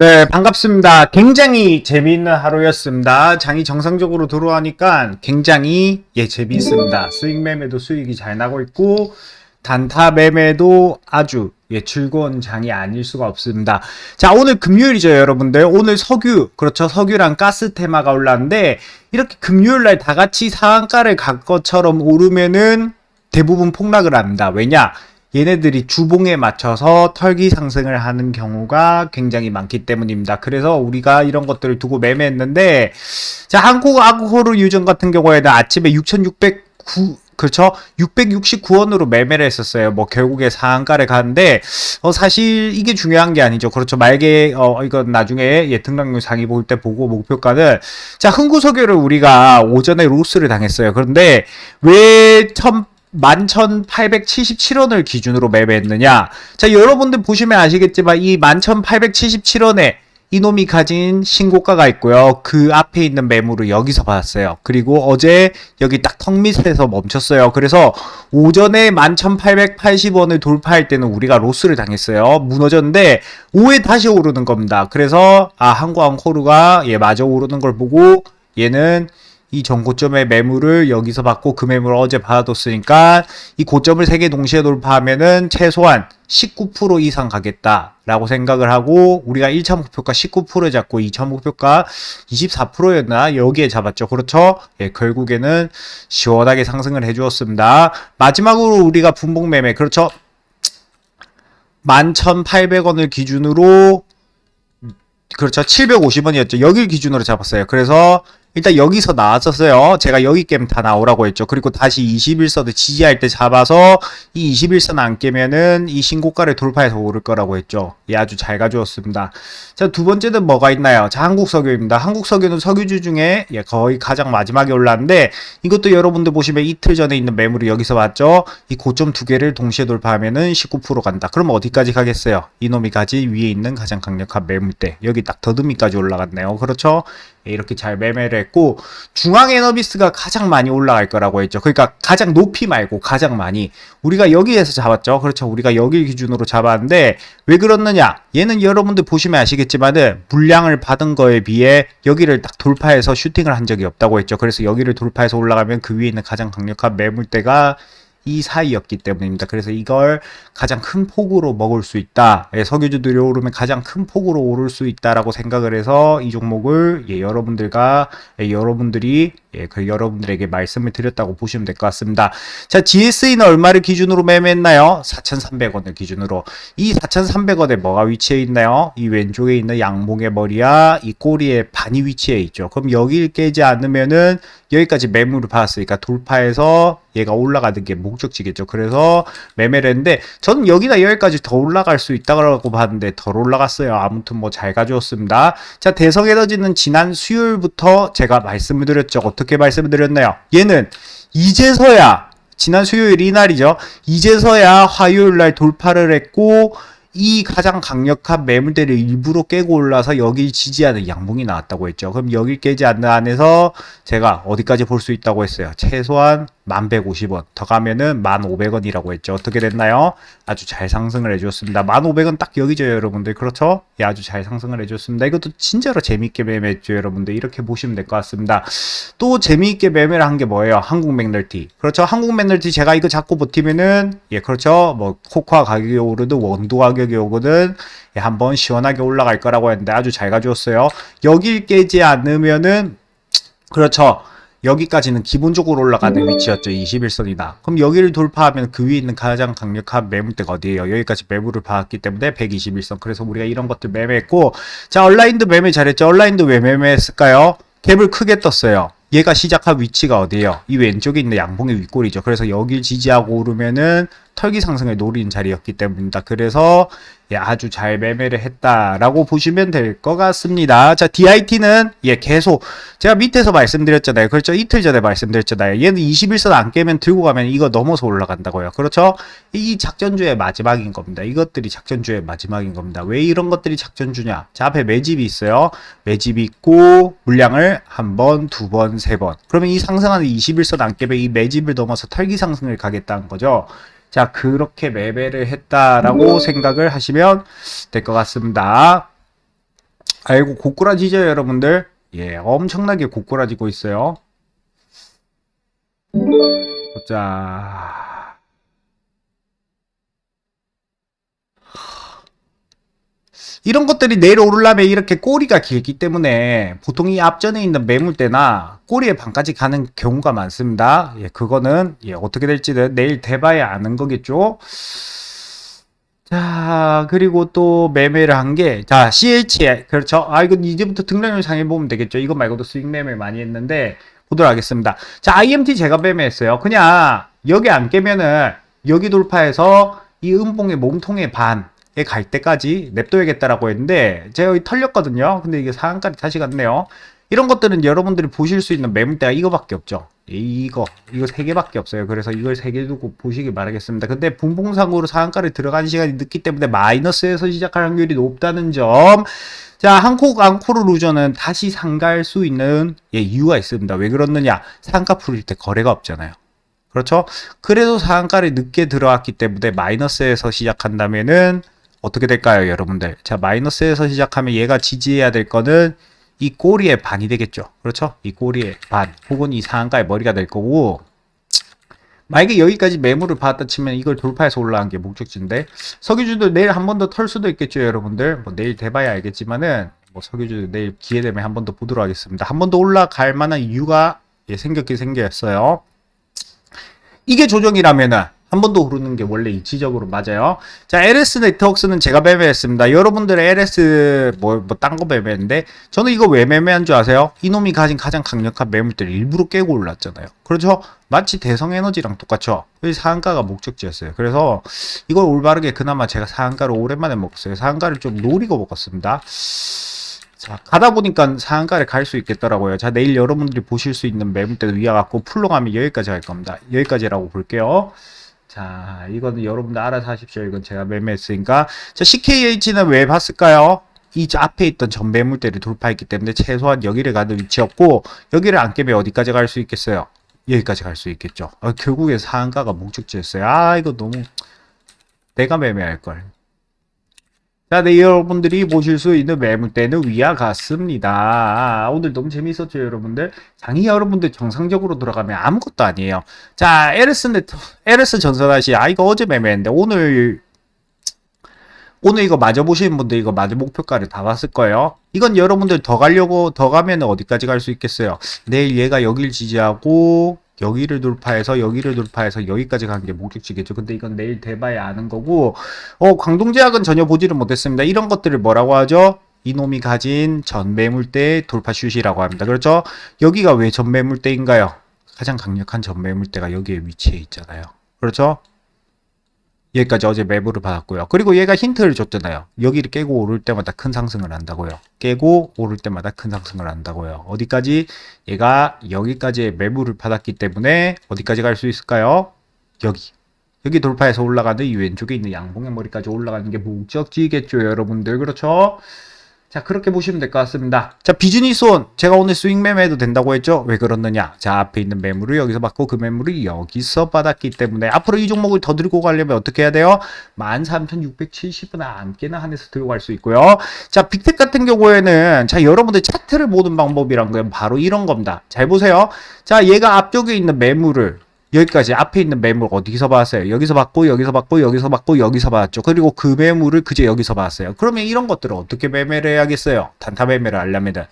네, 반갑습니다. 굉장히 재미있는 하루였습니다. 장이 정상적으로 들어가니까 굉장히 예, 재미있습니다. 수익 매매도 수익이 잘 나고 있고 단타 매매도 아주 예, 즐거운 장이 아닐 수가 없습니다. 자, 오늘 금요일이죠, 여러분들. 오늘 석유, 그렇죠. 석유랑 가스 테마가 올랐는데 이렇게 금요일 날 다 같이 상한가를 갈 것처럼 오르면은 대부분 폭락을 합니다. 왜냐? 얘네들이 주봉에 맞춰서 털기 상승을 하는 경우가 굉장히 많기 때문입니다. 그래서 우리가 이런 것들을 두고 매매했는데, 자, 한국 아구호르 유전 같은 경우에는 아침에 6,609, 그렇죠? 669원으로 매매를 했었어요. 뭐, 결국에 상한가를 가는데, 어, 사실 이게 중요한 게 아니죠. 그렇죠. 말게, 어, 이건 나중에, 예, 등락률 상위 볼 때 보고 목표가는, 자, 흥구석유를 우리가 오전에 로스를 당했어요. 그런데, 왜 천, 11,877원을 기준으로 매매했느냐? 자, 여러분들 보시면 아시겠지만 이 11,877원에 이놈이 가진 신고가가 있고요. 그 앞에 있는 매물을 여기서 받았어요. 그리고 어제 여기 딱 턱 밑에서 멈췄어요. 그래서 오전에 11,880원을 돌파할 때는 우리가 로스를 당했어요. 무너졌는데 오후에 다시 오르는 겁니다. 그래서 아, 한국항코르가 얘 마저 오르는 걸 보고 얘는 이 전 고점의 매물을 여기서 받고 그 매물을 어제 받아뒀으니까 이 고점을 세 개 동시에 돌파하면은 최소한 19% 이상 가겠다라고 생각을 하고 우리가 1차 목표가 19% 잡고 2차 목표가 24%였나 여기에 잡았죠. 그렇죠? 예, 결국에는 시원하게 상승을 해주었습니다. 마지막으로 우리가 분봉 매매 그렇죠? 11,800원을 기준으로 그렇죠. 750원이었죠. 여길 기준으로 잡았어요. 그래서 일단 여기서 나왔었어요. 제가 여기 게임 다 나오라고 했죠. 그리고 다시 21선을 지지할 때 잡아서 이 21선 안 깨면은 이 신고가를 돌파해서 오를 거라고 했죠. 예, 아주 잘 가져왔습니다. 자, 두 번째는 뭐가 있나요? 자, 한국석유입니다. 한국석유는 석유주 중에 예, 거의 가장 마지막에 올랐는데 이것도 여러분들 보시면 이틀 전에 있는 매물이 여기서 봤죠? 이 고점 두 개를 동시에 돌파하면은 19% 간다. 그럼 어디까지 가겠어요? 이놈이 가지 위에 있는 가장 강력한 매물대. 여기 딱 더듬이까지 올라갔네요. 그렇죠? 예, 이렇게 잘 매매를 했고 중앙 에너비스가 가장 많이 올라갈 거라고 했죠. 그러니까 가장 높이 말고 가장 많이 우리가 여기에서 잡았죠. 그렇죠. 우리가 여기 기준으로 잡았는데 왜 그렇느냐? 얘는 여러분들 보시면 아시겠지만은 물량을 받은 거에 비해 여기를 딱 돌파해서 슈팅을 한 적이 없다고 했죠. 그래서 여기를 돌파해서 올라가면 그 위에 있는 가장 강력한 매물대가 이 사이였기 때문입니다. 그래서 이걸 가장 큰 폭으로 먹을 수 있다. 예, 석유주들이 오르면 가장 큰 폭으로 오를 수 있다라고 생각을 해서 이 종목을 예, 여러분들과 예, 여러분들이 예, 그 여러분들에게 말씀을 드렸다고 보시면 될 것 같습니다. 자, GSE는 얼마를 기준으로 매매했나요? 4,300원을 기준으로. 이 4,300원에 뭐가 위치해 있나요? 이 왼쪽에 있는 양봉의 머리야, 이 꼬리에 반이 위치해 있죠. 그럼 여기를 깨지 않으면은 여기까지 매물을 받았으니까 돌파해서 얘가 올라가는 게 목적지겠죠. 그래서 매매를 했는데 저는 여기다 여기까지 더 올라갈 수 있다고 봤는데 덜 올라갔어요. 아무튼 뭐 잘 가져왔습니다. 자, 대성에너지는 지난 수요일부터 제가 말씀을 드렸죠. 어떻게 말씀을 드렸나요? 얘는 이제서야 지난 수요일 이날이죠. 이제서야 화요일 날 돌파를 했고 이 가장 강력한 매물대를 일부러 깨고 올라서 여기 지지하는 양봉이 나왔다고 했죠. 그럼 여기 깨지 않는 안에서 제가 어디까지 볼 수 있다고 했어요. 최소한 1150원. 더 가면은 1500원이라고 했죠. 어떻게 됐나요? 아주 잘 상승을 해줬습니다. 1500원 딱 여기죠, 여러분들. 그렇죠? 예, 아주 잘 상승을 해줬습니다. 이것도 진짜로 재밌게 매매했죠, 여러분들. 이렇게 보시면 될 것 같습니다. 또 재미있게 매매를 한 게 뭐예요? 한국 맥널티. 그렇죠? 한국 맥널티 제가 이거 잡고 버티면은, 예, 그렇죠? 뭐, 코코아 가격이 오르든 원두 가격이 오거든, 예, 한번 시원하게 올라갈 거라고 했는데 아주 잘 가져왔어요. 여길 깨지 않으면은, 그렇죠. 여기까지는 기본적으로 올라가는 위치였죠. 21선이다. 그럼 여기를 돌파하면 그 위에 있는 가장 강력한 매물대가 어디예요? 여기까지 매물을 받았기 때문에 121선. 그래서 우리가 이런 것들 매매했고, 자, 온라인도 매매 잘했죠. 온라인도 왜 매매했을까요? 갭을 크게 떴어요. 얘가 시작한 위치가 어디예요? 이 왼쪽에 있는 양봉의 윗골이죠. 그래서 여길 지지하고 오르면은 털기 상승을 노린 자리였기 때문입니다. 그래서 예, 아주 잘 매매를 했다라고 보시면 될 것 같습니다. 자, DIT는 예, 계속 제가 밑에서 말씀드렸잖아요. 그렇죠? 이틀 전에 말씀드렸잖아요. 얘는 21선 안 깨면 들고 가면 이거 넘어서 올라간다고요. 그렇죠? 이 작전주의 마지막인 겁니다. 이것들이 작전주의 마지막인 겁니다. 왜 이런 것들이 작전주냐? 자, 앞에 매집이 있어요. 매집이 있고 물량을 한 번, 두 번, 세 번. 그러면 이 상승하는 21선 안 깨면 이 매집을 넘어서 털기 상승을 가겠다는 거죠. 자, 그렇게 매매를 했다라고 생각을 하시면 될 것 같습니다. 아이고 고꾸라지죠 여러분들? 예 엄청나게 고꾸라지고 있어요. 보자 이런 것들이 내일 오르려면 이렇게 꼬리가 길기 때문에 보통 이 앞전에 있는 매물대나 꼬리의 반까지 가는 경우가 많습니다. 예, 그거는 예, 어떻게 될지는 내일 돼봐야 아는 거겠죠. 자, 그리고 또 매매를 한 게, 자, CH, 그렇죠. 아, 이건 이제부터 등락률 상해 보면 되겠죠. 이거 말고도 수익 매매 많이 했는데, 보도록 하겠습니다. 자, IMT 제가 매매했어요. 그냥, 여기 안 깨면은, 여기 돌파해서 이 음봉의 몸통의 반에 갈 때까지 냅둬야겠다라고 했는데, 제가 여기 털렸거든요. 근데 이게 상한가를 다시 갔네요. 이런 것들은 여러분들이 보실 수 있는 매물대가 이거밖에 없죠. 이거 이거 세 개밖에 없어요. 그래서 이걸 세 개 두고 보시길 바라겠습니다. 근데 분봉상으로 상한가를 들어간 시간이 늦기 때문에 마이너스에서 시작할 확률이 높다는 점. 자, 한국 앙코르 루저는 다시 상가할 수 있는 예, 이유가 있습니다. 왜 그렇느냐? 상가 풀릴 때 거래가 없잖아요. 그렇죠? 그래도 상한가를 늦게 들어왔기 때문에 마이너스에서 시작한다면은 어떻게 될까요, 여러분들? 자, 마이너스에서 시작하면 얘가 지지해야 될 거는 이 꼬리의 반이 되겠죠. 그렇죠? 이 꼬리의 반 혹은 이 상한가의 머리가 될 거고 만약에 여기까지 매물을 받았다 치면 이걸 돌파해서 올라간 게 목적지인데 석유주도 내일 한 번 더 털 수도 있겠죠, 여러분들. 뭐 내일 돼봐야 알겠지만은 뭐 석유주 내일 기회 되면 한 번 더 보도록 하겠습니다. 한 번 더 올라갈 만한 이유가 예, 생겼긴 생겼어요. 이게 조정이라면은 한 번 더 오르는 게 원래 이치적으로 맞아요. 자, LS 네트워크스는 제가 매매했습니다. 여러분들의 LS 뭐, 뭐, 딴거 매매했는데, 저는 이거 왜 매매한 줄 아세요? 이놈이 가진 가장 강력한 매물들을 일부러 깨고 올랐잖아요. 그렇죠? 마치 대성에너지랑 똑같죠? 이 상한가가 목적지였어요. 그래서 이걸 올바르게 그나마 제가 상한가를 오랜만에 먹었어요. 상한가를 좀 노리고 먹었습니다. 자, 가다 보니까 상한가를 갈 수 있겠더라고요. 자, 내일 여러분들이 보실 수 있는 매물대도 위와 같고, 풀로 가면 여기까지 갈 겁니다. 여기까지라고 볼게요. 자, 이거는 여러분들 알아서 하십시오. 이건 제가 매매했으니까. 자, CKH는 왜 봤을까요? 이 앞에 있던 전 매물대를 돌파했기 때문에 최소한 여기를 가는 위치였고, 여기를 안 깨면 어디까지 갈 수 있겠어요? 여기까지 갈 수 있겠죠. 아, 결국에 상한가가 목적지였어요. 아, 이거 너무 내가 매매할 걸. 자, 네, 여러분들이 보실 수 있는 매물대는 위와 같습니다. 아, 오늘 너무 재밌었죠, 여러분들? 장이 여러분들 정상적으로 돌아가면 아무것도 아니에요. 자, 에르스 네트, 에르스 전선하시, 아, 이거 어제 매매했는데, 오늘, 오늘 이거 마저 보시는 분들 이거 마저 목표가를 다 봤을 거예요. 이건 여러분들 더 가려고, 더 가면 어디까지 갈 수 있겠어요? 내일 얘가 여길 지지하고, 여기를 돌파해서 여기를 돌파해서 여기까지 가는 게 목적지겠죠. 근데 이건 내일 돼봐야 아는 거고, 어, 광동제약은 전혀 보지를 못했습니다. 이런 것들을 뭐라고 하죠? 이놈이 가진 전매물대 돌파 슛이라고 합니다. 그렇죠? 여기가 왜 전매물대인가요? 가장 강력한 전매물대가 여기에 위치해 있잖아요. 그렇죠? 여기까지 어제 매물을 받았고요. 그리고 얘가 힌트를 줬잖아요. 여기를 깨고 오를 때마다 큰 상승을 한다고요. 깨고 오를 때마다 큰 상승을 한다고요. 어디까지? 얘가 여기까지의 매물을 받았기 때문에 어디까지 갈 수 있을까요? 여기. 여기 돌파해서 올라가는 이 왼쪽에 있는 양봉의 머리까지 올라가는 게 목적지겠죠, 여러분들. 그렇죠? 자, 그렇게 보시면 될 것 같습니다. 자, 비즈니스 온. 제가 오늘 스윙 매매해도 된다고 했죠? 왜 그렇느냐? 자, 앞에 있는 매물을 여기서 받고 그 매물을 여기서 받았기 때문에 앞으로 이 종목을 더 들고 가려면 어떻게 해야 돼요? 13,670원 안깨나 한해서 들고 갈 수 있고요. 자, 빅텍 같은 경우에는 자, 여러분들 차트를 보는 방법이란 건 바로 이런 겁니다. 잘 보세요. 자, 얘가 앞쪽에 있는 매물을 여기까지 앞에 있는 매물 어디서 받았어요? 여기서 받고 여기서 받고 여기서 받고 여기서 받았죠. 그리고 그 매물을 그제 여기서 받았어요. 그러면 이런 것들을 어떻게 매매를 해야겠어요? 단타 매매를 하려면은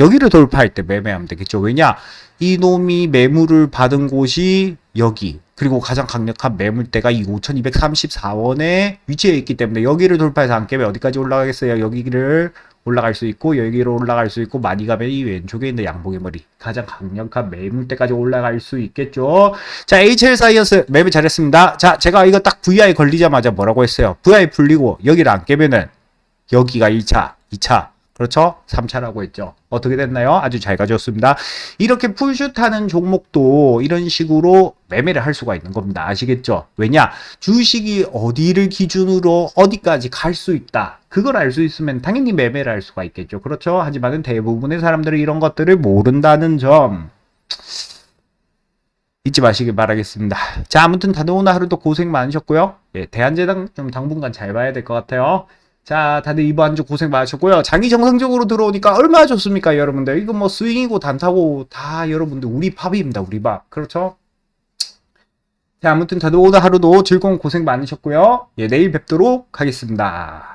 여기를 돌파할 때 매매하면 되겠죠. 왜냐? 이 놈이 매물을 받은 곳이 여기 그리고 가장 강력한 매물대가 이 5234원에 위치해 있기 때문에 여기를 돌파해서 안 깨면 어디까지 올라가겠어요? 여기를 올라갈 수 있고 여기로 올라갈 수 있고 많이 가면 이 왼쪽에 있는 양봉의 머리 가장 강력한 매물대까지 올라갈 수 있겠죠. 자 HL 사이언스 매매 잘했습니다. 자 제가 이거 딱 VI 걸리자마자 뭐라고 했어요. VI 풀리고 여기를 안 깨면은 여기가 1차, 2차 그렇죠? 3차라고 했죠. 어떻게 됐나요? 아주 잘 가져왔습니다. 이렇게 풀슛하는 종목도 이런 식으로 매매를 할 수가 있는 겁니다. 아시겠죠? 왜냐? 주식이 어디를 기준으로 어디까지 갈 수 있다. 그걸 알 수 있으면 당연히 매매를 할 수가 있겠죠. 그렇죠? 하지만 대부분의 사람들이 이런 것들을 모른다는 점. 잊지 마시길 바라겠습니다. 자, 아무튼 다들 오늘 하루도 고생 많으셨고요. 예, 대한제당 좀 당분간 잘 봐야 될 것 같아요. 자, 다들 이번 한 주 고생 많으셨고요. 장이 정상적으로 들어오니까 얼마나 좋습니까, 여러분들? 이거 뭐 스윙이고 단타고 다 여러분들 우리 밥입니다, 우리 밥. 그렇죠? 자, 아무튼 다들 오늘 하루도 즐거운 고생 많으셨고요. 예, 내일 뵙도록 하겠습니다.